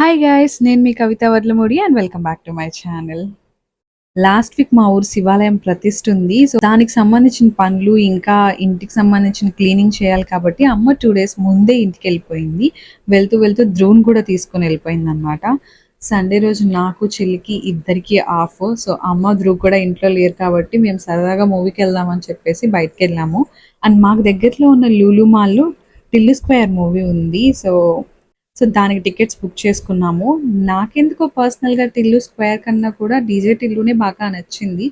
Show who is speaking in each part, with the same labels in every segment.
Speaker 1: Hi guys నేను మీ Kavitha Varlamudi and welcome back to my channel last week మా ఊరు శివాలయం ప్రతిష్ట ఉంది సో దానికి సంబంధించిన పనులు ఇంకా ఇంటికి సంబంధించిన క్లీనింగ్ చేయాలి కాబట్టి అమ్మ టూ డేస్ ముందే ఇంటికి వెళ్ళిపోయింది. వెళ్తూ వెళ్తూ ద్రోణ్ కూడా తీసుకొని వెళ్ళిపోయింది అనమాట సండే రోజు నాకు చెల్లికి ఇద్దరికి ఆఫ్ సో అమ్మ ధ్రువ్ కూడా ఇంట్లో లేరు కాబట్టి మేము సరదాగా మూవీకి వెళ్దామని చెప్పేసి బయటకు వెళ్ళాము. అండ్ మాకు దగ్గరలో ఉన్న లూలు మాల్లో టిల్లు స్క్వేర్ మూవీ ఉంది. సో సో దానికి టికెట్స్ బుక్ చేసుకున్నాము. నాకెందుకో పర్సనల్గా టిల్లు స్క్వేర్ కన్నా కూడా డీజే టిల్లునే బాగా నచ్చింది.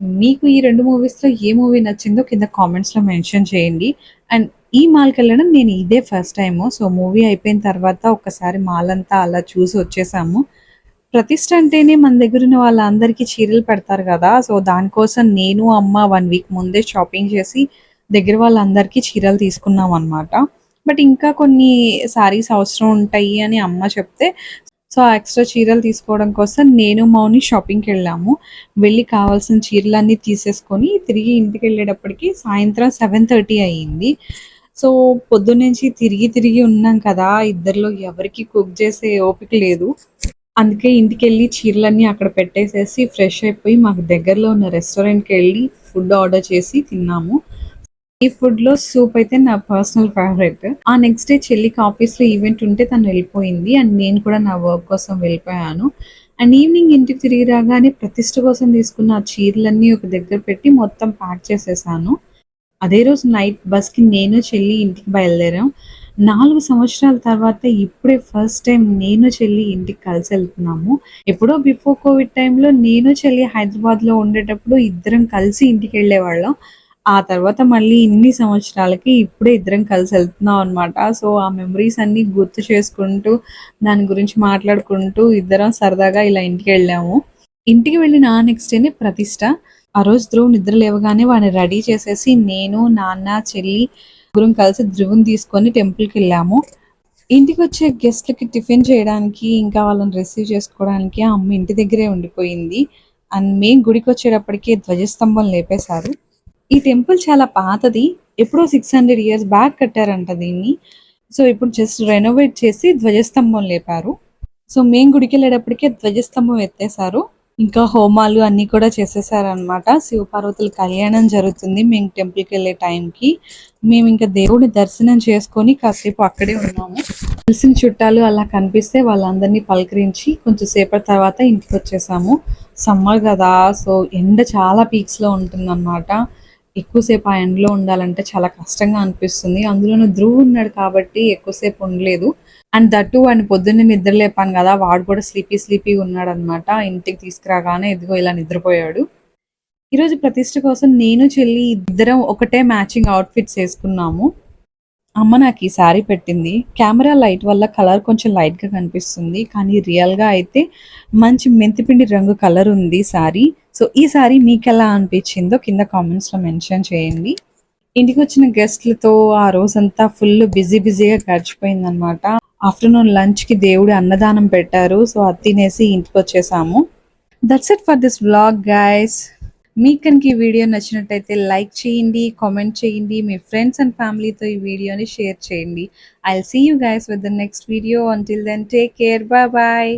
Speaker 1: మీకు ఈ రెండు మూవీస్లో ఏ మూవీ నచ్చిందో కింద కామెంట్స్లో మెన్షన్ చేయండి. అండ్ ఈ మాల్కి వెళ్ళడం నేను ఇదే ఫస్ట్ టైము. సో మూవీ అయిపోయిన తర్వాత ఒకసారి మాల్ అంతా అలా చూసి వచ్చేసాము. ప్రతిష్ట అంటేనే మన దగ్గర ఉన్న వాళ్ళందరికీ చీరలు పెడతారు కదా. సో దానికోసం నేను అమ్మ వన్ వీక్ ముందే షాపింగ్ చేసి దగ్గర వాళ్ళందరికీ చీరలు తీసుకున్నాం అనమాట బట్ ఇంకా కొన్ని శారీస్ అవసరం ఉంటాయి అని అమ్మ చెప్తే సో ఆ ఎక్స్ట్రా చీరలు తీసుకోవడం కోసం నేను మౌని షాపింగ్కి వెళ్ళాము. వెళ్ళి కావాల్సిన చీరలన్నీ తీసేసుకొని తిరిగి ఇంటికి వెళ్ళేటప్పటికి సాయంత్రం సెవెన్ థర్టీ అయ్యింది. సో పొద్దున్నుంచి తిరిగి తిరిగి ఉన్నాం కదా ఇద్దరిలో ఎవరికి కుక్ చేసే ఓపిక లేదు. అందుకే ఇంటికి వెళ్ళి చీరలన్నీ అక్కడ పెట్టేసేసి ఫ్రెష్ అయిపోయి మాకు దగ్గరలో ఉన్న రెస్టారెంట్కి వెళ్ళి ఫుడ్ ఆర్డర్ చేసి తిన్నాము. ఈ ఫుడ్లో సూప్ అయితే నా పర్సనల్ ఫేవరెట్ ఆ నెక్స్ట్ డే చెల్లికి ఆఫీస్లో ఈవెంట్ ఉంటే తను వెళ్ళిపోయింది అండ్ నేను కూడా నా వర్క్ కోసం వెళ్ళిపోయాను. అండ్ ఈవినింగ్ ఇంటికి తిరిగి రాగానే ప్రతిష్ట కోసం తీసుకున్న ఆ చీరలన్నీ ఒక దగ్గర పెట్టి మొత్తం ప్యాక్ చేసేసాను. అదే రోజు నైట్ బస్కి నేను చెల్లి ఇంటికి బయలుదేరాం. నాలుగు సంవత్సరాల తర్వాత ఇప్పుడే ఫస్ట్ టైం నేను చెల్లి ఇంటికి కలిసి వెళ్తున్నాము. ఎప్పుడో బిఫోర్ కోవిడ్ టైంలో నేను చెల్లి హైదరాబాద్లో ఉండేటప్పుడు ఇద్దరం కలిసి ఇంటికి వెళ్ళేవాళ్ళం. ఆ తర్వాత మళ్ళీ ఇన్ని సంవత్సరాలకి ఇప్పుడే ఇద్దరం కలిసి వెళ్తున్నాం అనమాట సో ఆ మెమరీస్ అన్ని గుర్తు చేసుకుంటూ దాని గురించి మాట్లాడుకుంటూ ఇద్దరం సరదాగా ఇలా ఇంటికి వెళ్ళాము. ఇంటికి వెళ్ళిన నెక్స్ట్ డేనే ప్రతిష్ట. ఆ రోజు ధ్రువ్ నిద్ర లేవగానే వాడిని రెడీ చేసేసి నేను నాన్న చెల్లి ముగ్గురం కలిసి ధ్రువుని తీసుకొని టెంపుల్కి వెళ్ళాము. ఇంటికి వచ్చే గెస్ట్లకి టిఫిన్ చేయడానికి ఇంకా వాళ్ళని రిసీవ్ చేసుకోవడానికి ఆ అమ్మ ఇంటి దగ్గరే ఉండిపోయింది. అండ్ మేము గుడికి వచ్చేటప్పటికి ధ్వజస్తంభం లేపేశారు. ఈ టెంపుల్ చాలా పాతది. ఎప్పుడో సిక్స్ హండ్రెడ్ ఇయర్స్ బ్యాక్ కట్టారంట దీన్ని. సో ఇప్పుడు జస్ట్ రెనోవేట్ చేసి ధ్వజస్తంభం లేపారు. సో మేము గుడికి వెళ్ళేటప్పటికే ధ్వజస్తంభం ఎత్తేసారు ఇంకా హోమాలు అన్ని కూడా చేసేసారనమాట శివపార్వతుల కళ్యాణం జరుగుతుంది మేము టెంపుల్కి వెళ్ళే టైంకి. మేము ఇంకా దేవుడి దర్శనం చేసుకొని కాసేపు అక్కడే ఉన్నాము. తెలిసిన చుట్టాలు అలా కనిపిస్తే వాళ్ళందరినీ పలకరించి కొంచెం సేపటి తర్వాత ఇంటికి వచ్చేసాము సమ్మర్ కదా సో ఎండ చాలా పీక్స్లో ఉంటుందన్నమాట. ఎక్కువసేపు ఆ ఎండలో ఉండాలంటే చాలా కష్టంగా అనిపిస్తుంది. అందులోనూ ధ్రువ్ ఉన్నాడు కాబట్టి ఎక్కువసేపు ఉండలేదు. అండ్ దట్టు వాడిని పొద్దున్నే నిద్ర లేపాను కదా వాడు కూడా స్లీపీ స్లీపీ ఉన్నాడు అనమాట ఇంటికి తీసుకురాగానే ఇదిగో ఇలా నిద్రపోయాడు. ఈరోజు ప్రతిష్ట కోసం నేను చెల్లి ఇద్దరం ఒకటే మ్యాచింగ్ అవుట్ఫిట్స్ వేసుకున్నాము. అమ్మ నాకు ఈ శారీ పెట్టింది. కెమెరా లైట్ వల్ల కలర్ కొంచెం లైట్గా కనిపిస్తుంది. కానీ రియల్గా అయితే మంచి మెంతిపిండి రంగు కలర్ ఉంది శారీ సో ఈ శారీ మీకు ఎలా అనిపించిందో కింద కామెంట్స్లో మెన్షన్ చేయండి. ఇంటికి వచ్చిన గెస్ట్లతో ఆ రోజంతా ఫుల్ బిజీ బిజీగా గడిచిపోయిందనమాట ఆఫ్టర్నూన్ లంచ్కి దేవుడు అన్నదానం పెట్టారు. సో అది తినేసి ఇంటికి వచ్చేసాము that's it for this vlog guys మీకు కనుక ఈ వీడియో నచ్చినట్టయితే లైక్ చేయండి కామెంట్ చేయండి మీ ఫ్రెండ్స్ అండ్ ఫ్యామిలీతో ఈ వీడియోని షేర్ చేయండి. I see you guys with the next video until then take care bye bye